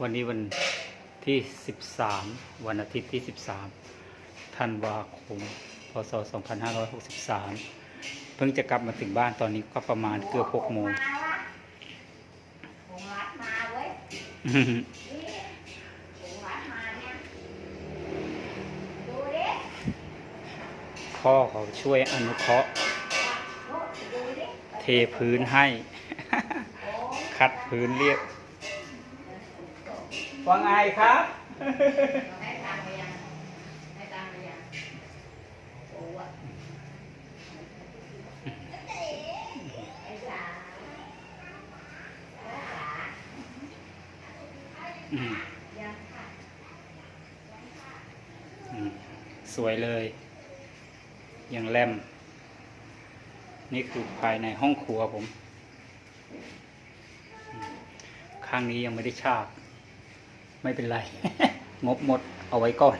วันนี้วันที่ 13 วันอาทิตย์ที่ 13ธันวาคม พศ 2563 เพิ่งจะกลับมาถึงบ้านตอนนี้ก็ประมาณเกือบ6โมงมาวะผงรัดมาเว้ยนี่ผงรัดมาเนี่ยดูดิพ่อเขาช่วยอนุเคราะห์โน้ตดูดิเทพื้นให้โอ้ คัดพื้นเรียบว่าไงครับให้ตังค์ไปยังให้ตังค์ไปยังโอ้อะไอ้จ๋าไอ้จ๋าอืมยังค่ะอืมสวยเลยยังแลมนี่คือภายในห้องครัวผมอืม ข้างนี้ยังไม่ได้ฉากไม่เป็นไร งบหมดเอาไว้ก่อน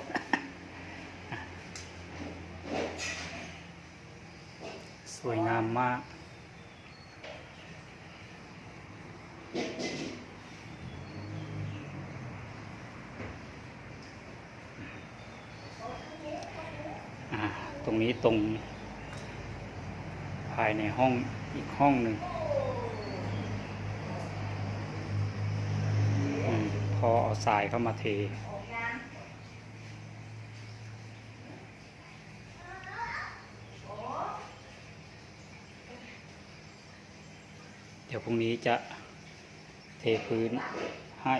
สวยงามมากตรงนี้ตรง ภายในห้องอีกห้องหนึ่งอมพ อเอาทรายเข้ามาเท เดี๋ยวพรุ่งนี้จะเทพื้นให้